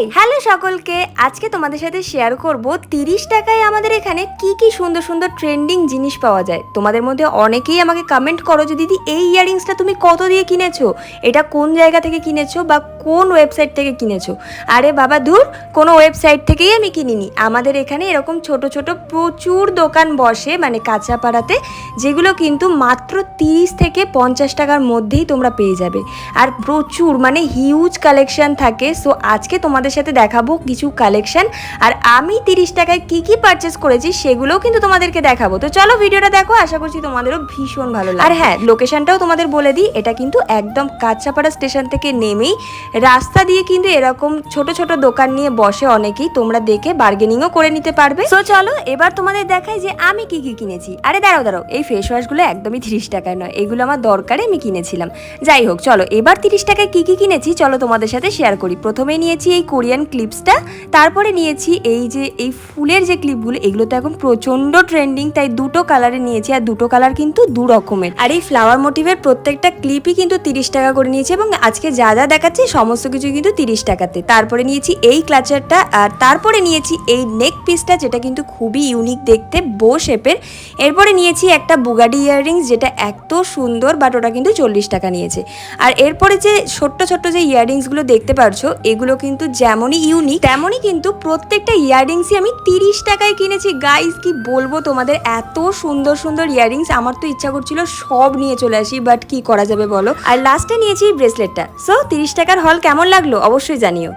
Hi hello সকলকে। আজকে তোমাদের সাথে শেয়ার করব তিরিশ টাকায় আমাদের এখানে কি কি সুন্দর সুন্দর ট্রেন্ডিং জিনিস পাওয়া যায়। তোমাদের মধ্যে অনেকেই আমাকে কমেন্ট করো যে, দিদি, এই ইয়ারিংসটা তুমি কত দিয়ে কিনেছো? এটা কোন জায়গা থেকে কিনেছো বা কোন ওয়েবসাইট থেকে কিনেছো? আরে বাবা, দূর, কোনো ওয়েবসাইট থেকেই আমি কিনিনি। আমাদের এখানে এরকম ছোট ছোট প্রচুর দোকান বসে মানে কাঁচাপাড়াতে, যেগুলো কিন্তু মাত্র তিরিশ থেকে পঞ্চাশ টাকার মধ্যেই তোমরা পেয়ে যাবে। আর প্রচুর মানে হিউজ কালেকশন থাকে। সো আজকে তোমাদের সাথে দেখাবো কিছু কালেকশন আর আমি তিরিশ টাকায় কি কি পারচেস করেছি সেগুলোও কিন্তু তোমাদেরকে দেখাবো। তো চলো ভিডিওটা দেখো, আশা করছি তোমাদেরও ভীষণ ভালো লাগবে। আর হ্যাঁ লোকেশনটাও তোমাদের বলে দিই, এটা কিন্তু একদম কাঁচাপাড়া স্টেশন থেকে নেমেই রাস্তা দিয়ে কিন্তু এরকম ছোট ছোট দোকান নিয়ে বসে অনেকেই তোমরা দেখে বার্গেনিংও করে নিতে পারবে। তো চলো, এবার তোমাদের দেখাই যে আমি কি কি কিনেছি। আরে দাঁড়াও দাঁড়াও, এই ফেস ওয়াশগুলো একদমই তিরিশ টাকায় নয়, এগুলো আমার দরকারে আমি কিনেছিলাম। যাই হোক, চলো, এবার তিরিশ টাকায় কি কি কিনেছি চলো তোমাদের সাথে শেয়ার করি। প্রথমে নিয়েছি এই কোরিয়ান ক্লিপসটা। তারপরে নিয়েছি এই যে, এই ফুলের যে ক্লিপগুলো, এগুলো তো এখন প্রচণ্ড ট্রেন্ডিং, তাই দুটো কালারে নিয়েছি আর দুটো কালার কিন্তু দু রকমের। আর এই ফ্লাওয়ার মোটিভের প্রত্যেকটা ক্লিপই কিন্তু তিরিশ টাকা করে নিয়েছি এবং আজকে যা যা দেখাচ্ছি সমস্ত কিছু কিন্তু তিরিশ টাকাতে। তারপরে নিয়েছি এই ক্লাচারটা আর তারপরে নিয়েছি এই নেক পিসটা যেটা কিন্তু খুবই ইউনিক দেখতে বো শেপের এরপরে নিয়েছি একটা বুগাডি ইয়াররিংস যেটা এত সুন্দর বাট ওটা কিন্তু চল্লিশ টাকা নিয়েছে। আর এরপরে যে ছোট্ট ছোট্ট যে ইয়াররিংসগুলো দেখতে পারছ, এগুলো কিন্তু যেমনই ইউনিক তেমনই কিন্তু প্রত্যেকটা ইয়াররিংসই আমি তিরিশ টাকায় কিনেছি। গাইস কি বলব তোমাদের? এত সুন্দর সুন্দর ইয়াররিংস আমার তো ইচ্ছা করছিল সব নিয়ে চলে আসি বাট কি করা যাবে বলো? আর লাস্টে নিয়েছি ব্রেসলেটটা সো তিরিশ টাকার হল কেমন লাগল? অবশ্যই জানিও।